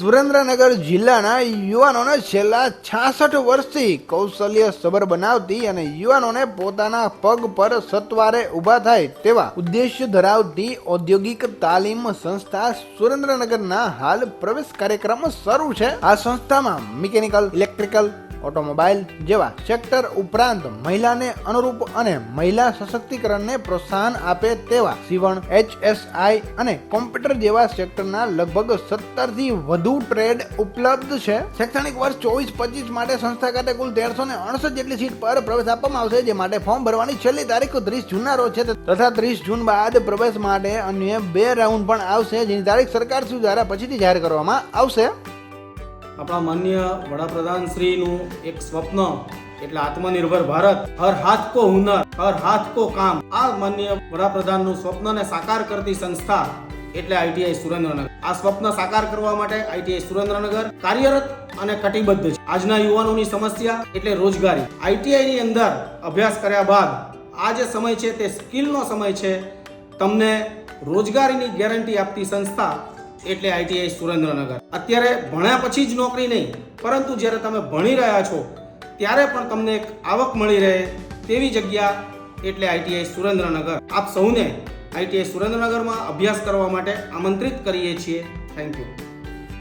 સુરેન્દ્રનગર જિલ્લાના યુવાનોને છેલ્લા છાસઠ વર્ષથી કૌશલ્ય સબર બનાવતી અને યુવાનોને પોતાના પગ પર સત્વારે ઊભા થાય તેવા ઉદ્દેશ્ય ધરાવતી ઔદ્યોગિક તાલીમ સંસ્થા સુરેન્દ્રનગરના હાલ પ્રવેશ કાર્યક્રમ શરૂ છે. આ સંસ્થામાં મિકેનિકલ, ઇલેક્ટ્રિકલ ઓટોમોબાઈલ જેવા સેક્ટર ઉપરાંત મહિલાને અનુરૂપ અને મહિલા સશક્તિકરણને પ્રોત્સાહન આપે તેવા સીવણ, એચએસઆઈ અને કોમ્પ્યુટર જેવા સેક્ટરના લગભગ સત્તરથી વધુ ટ્રેડ ઉપલબ્ધ છે. શૈક્ષણિક વર્ષ ચોવીસ પચીસ માટે સંસ્થા ખાતે કુલ તેરસો ને અડસઠ જેટલી સીટ પર પ્રવેશ આપવામાં આવશે, જે માટે ફોર્મ ભરવાની છેલ્લી તારીખ ત્રીસ જૂનના રોજ છે. તથા ત્રીસ જૂન બાદ પ્રવેશ માટે અન્ય બે રાઉન્ડ પણ આવશે, જેની તારીખ સરકાર દ્વારા પછીથી જાહેર કરવામાં આવશે. આપણા માન્ય વડાપ્રધાન શ્રીનું એક સ્વપ્ન, એટલે આત્મનિર્ભર ભારત, હર હાથ કો હુનર, હર હાથ કો કામ, આ માન્ય વડાપ્રધાનનું સ્વપ્નને સાકાર કરતી સંસ્થા એટલે આઈટીઆઈ સુરેન્દ્રનગર. આ સ્વપ્ન સાકાર કરવા માટે આઈટીઆઈ સુરેન્દ્રનગર કાર્યરત અને કટિબદ્ધ છે. આજના યુવાનોની સમસ્યા એટલે રોજગારી. આઈટીઆઈ ની અંદર અભ્યાસ કર્યા બાદ આ જે સમય છે તે સ્કિલનો સમય છે. તમને રોજગારીની ગેરંટી આપતી સંસ્થા એટલે આઈટીઆઈ સુરેન્દ્રનગર. અત્યારે ભણ્યા પછી જ નોકરી નહીં, પરંતુ જ્યારે તમે ભણી રહ્યા છો, ત્યારે પણ તમને એક આવક મળી રહે તેવી જગ્યા એટલે આઈટીઆઈ સુરેન્દ્રનગર. આપ સૌને આઈટીઆઈ સુરેન્દ્રનગરમાં અભ્યાસ કરવા માટે આમંત્રિત કરીએ છીએ. Thank you